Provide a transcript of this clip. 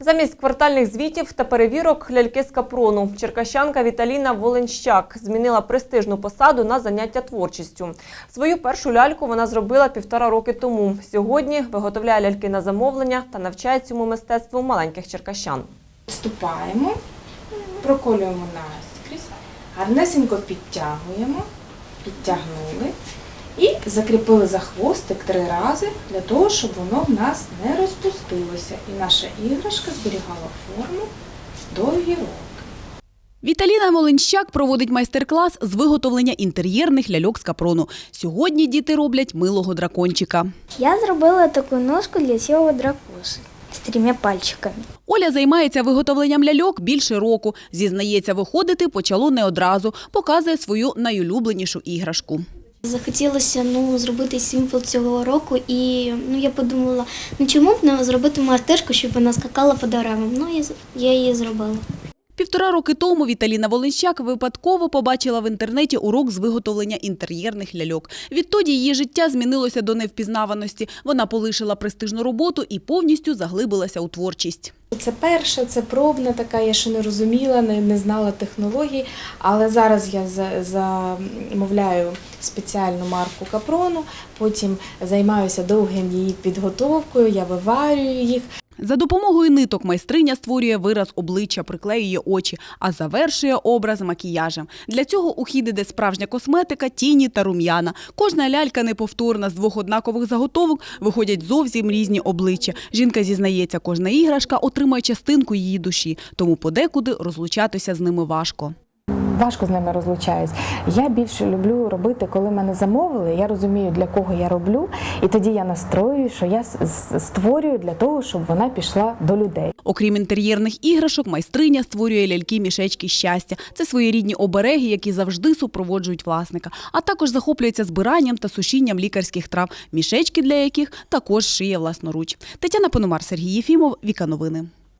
Замість квартальних звітів та перевірок ляльки з капрону черкащанка Віталіна Воленщак змінила престижну посаду на заняття творчістю. Свою першу ляльку вона зробила півтора роки тому. Сьогодні виготовляє ляльки на замовлення та навчає цьому мистецтву маленьких черкащан. Відступаємо, проколюємо наскрізь, гарнесенько підтягуємо, підтягнули і закріпили за хвостик три рази для того, щоб воно в нас не розпустилося і наша іграшка зберігала форму довгі роки. Віталіна Моленщак проводить майстер-клас з виготовлення інтер'єрних ляльок з капрону. Сьогодні діти роблять милого дракончика. Я зробила таку ножку для цього дракоша з трьома пальчиками. Оля займається виготовленням ляльок більше року. Зізнається, виходити почало не одразу. Показує свою найулюбленішу іграшку. Захотілося ну, зробити символ цього року, і ну, я подумала, ну чому б не зробити майстерку, щоб вона скакала по деревам. Ну, я, її зробила. Півтора роки тому Віталіна Воленщак випадково побачила в інтернеті урок з виготовлення інтер'єрних ляльок. Відтоді її життя змінилося до невпізнаваності. Вона полишила престижну роботу і повністю заглибилася у творчість. Це перша, це пробна така, я ще не розуміла, не, не знала технологій, але зараз я за- замовляю спеціальну марку капрону, потім займаюся довгим її підготовкою, я виварюю їх. За допомогою ниток майстриня створює вираз обличчя, приклеює очі, а завершує образ макіяжем. Для цього у хід іде справжня косметика, тіні та рум'яна. Кожна лялька неповторна з двох однакових заготовок виходять зовсім різні обличчя. Жінка зізнається, кожна іграшка отримує частинку її душі, тому подекуди розлучатися з ними важко. Важко з ними розлучаюсь. Я більше люблю робити, коли мене замовили. Я розумію, для кого я роблю, і тоді я настрою, що я створюю для того, щоб вона пішла до людей. Окрім інтер'єрних іграшок, майстриня створює ляльки-мішечки щастя. Це своєрідні обереги, які завжди супроводжують власника. А також захоплюється збиранням та сушінням лікарських трав, мішечки для яких також шиє власноруч. Тетяна Пономар, Сергій Єфімов, Віка Новини.